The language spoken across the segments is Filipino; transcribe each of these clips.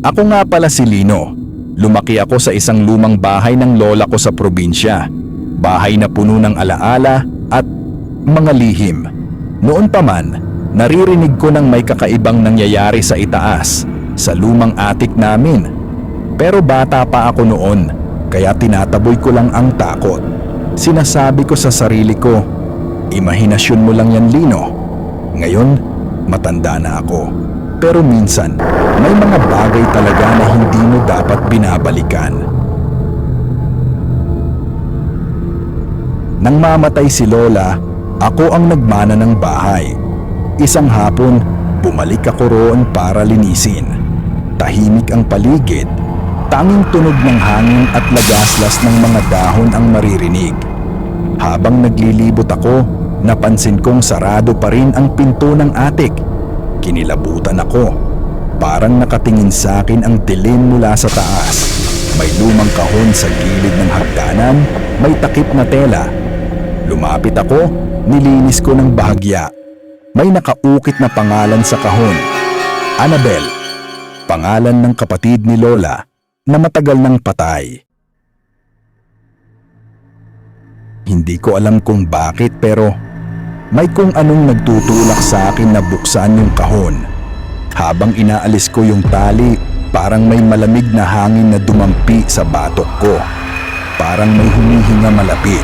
Ako nga pala si Lino. Lumaki ako sa isang lumang bahay ng lola ko sa probinsya. Bahay na puno ng alaala at mga lihim. Noon pa man, naririnig ko ng may kakaibang nangyayari sa itaas, sa lumang atik namin. Pero bata pa ako noon, kaya tinataboy ko lang ang takot. Sinasabi ko sa sarili ko, imahinasyon mo lang yan Lino. Ngayon, matanda na ako. Pero minsan, may mga bagay talaga na hindi mo dapat binabalikan. Nang mamatay si Lola, ako ang nagmana ng bahay. Isang hapon, bumalik ako roon para linisin. Tahimik ang paligid, tanging tunog ng hangin at lagaslas ng mga dahon ang maririnig. Habang naglilibot ako, napansin kong sarado pa rin ang pinto ng atik. Kinilabutan ako. Parang nakatingin sa akin ang dilim mula sa taas. May lumang kahon sa gilid ng hagdanan, may takip na tela. Lumapit ako, nilinis ko ng bahagya. May nakaukit na pangalan sa kahon. Annabel, pangalan ng kapatid ni Lola na matagal nang patay. Hindi ko alam kung bakit pero may kung anong nagtutulak sa akin na buksan yung kahon. Habang inaalis ko yung tali, parang may malamig na hangin na dumampi sa batok ko. Parang may humihinga malapit.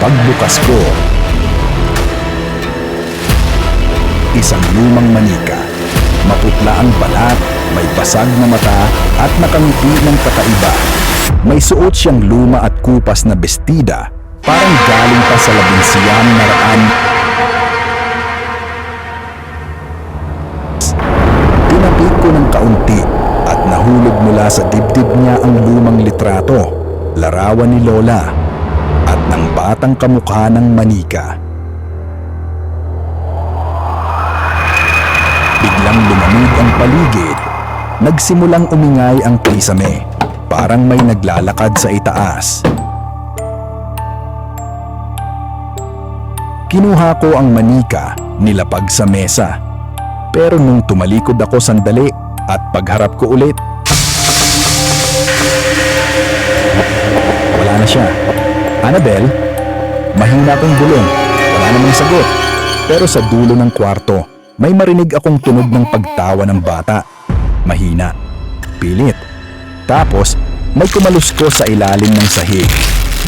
Pagbukas ko, isang lumang manika. Maputla ang balat, may basag na mata at nakangiti ng kakaiba. May suot siyang luma at kupas na bestida, parang galing pa sa labinsiyang naraan. Tinapik mula sa dibdib niya ang lumang litrato, larawan ni Lola at ng batang kamukha ng manika. Biglang lumamig ang paligid. Nagsimulang umingay ang kisame. Parang may naglalakad sa itaas. Kinuha ko ang manika, nilapag sa mesa. Pero nung tumalikod ako sandali at pagharap ko ulit, na siya. Annabel, mahina akong bulong. Wala namang sagot. Pero sa dulo ng kwarto, may marinig akong tunog ng pagtawa ng bata. Mahina. Pilit. Tapos, may kumalusko sa ilalim ng sahig.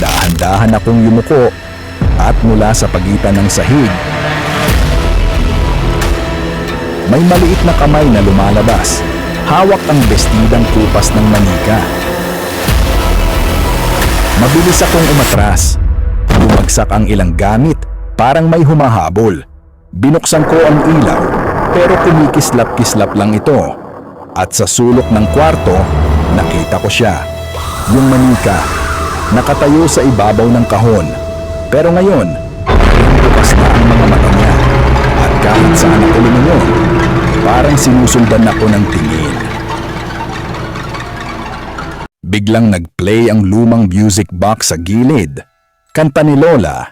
Dahan-dahan akong yumuko at mula sa pagitan ng sahig, may maliit na kamay na lumalabas. Hawak ang bestidang kupas ng manika. Mabilis akong umatras. Bumagsak ang ilang gamit, parang may humahabol. Binuksan ko ang ilaw, pero kumikislap-kislap lang ito. At sa sulok ng kwarto, nakita ko siya. Yung manika, nakatayo sa ibabaw ng kahon. Pero ngayon, bukas na ang mga mata niya. At kahit saan ako lumingon, parang sinusundan ako ng tingin. Biglang nag-play ang lumang music box sa gilid. Kanta ni Lola.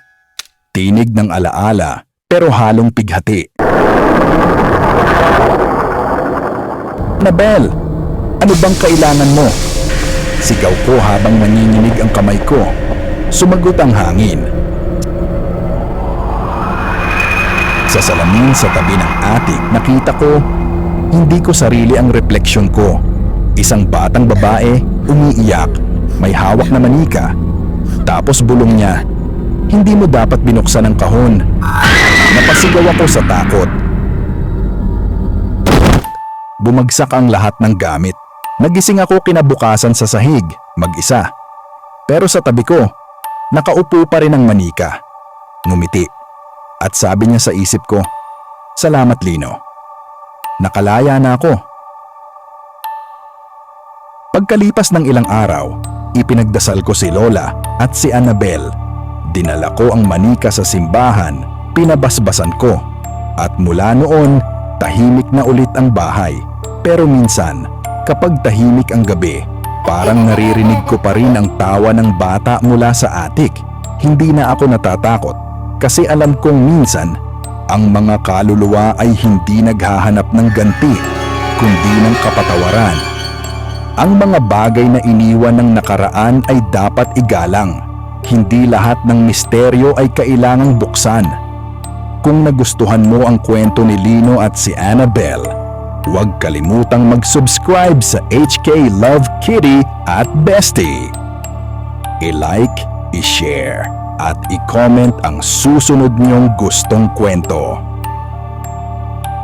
Tinig ng alaala pero halong pighati. Nabel, ano bang kailangan mo? Sigaw ko habang nanginginig ang kamay ko. Sumagot ang hangin. Sa salamin sa tabi ng atik, nakita ko, hindi ko sarili ang refleksyon ko. Isang batang babae, umiiyak, may hawak na manika. Tapos bulong niya, hindi mo dapat binuksan ang kahon. Napasigaw ako sa takot. Bumagsak ang lahat ng gamit. Nagising ako kinabukasan sa sahig, mag-isa. Pero sa tabi ko, nakaupo pa rin ang manika. Ngumiti. At sabi niya sa isip ko, Salamat Lino. Nakalaya na ako. Pagkalipas ng ilang araw, ipinagdasal ko si Lola at si Annabel. Dinala ko ang manika sa simbahan, pinabasbasan ko. At mula noon, tahimik na ulit ang bahay. Pero minsan, kapag tahimik ang gabi, parang naririnig ko pa rin ang tawa ng bata mula sa atik. Hindi na ako natatakot kasi alam kong minsan Ang mga kaluluwa ay hindi naghahanap ng ganti, kundi ng kapatawaran. Ang mga bagay na iniwan ng nakaraan ay dapat igalang. Hindi lahat ng misteryo ay kailangang buksan. Kung nagustuhan mo ang kwento ni Lino at si Annabelle, huwag kalimutang mag-subscribe sa HK Love Kitty at Bestie. I-like, i-share, at i-comment ang susunod niyong gustong kwento.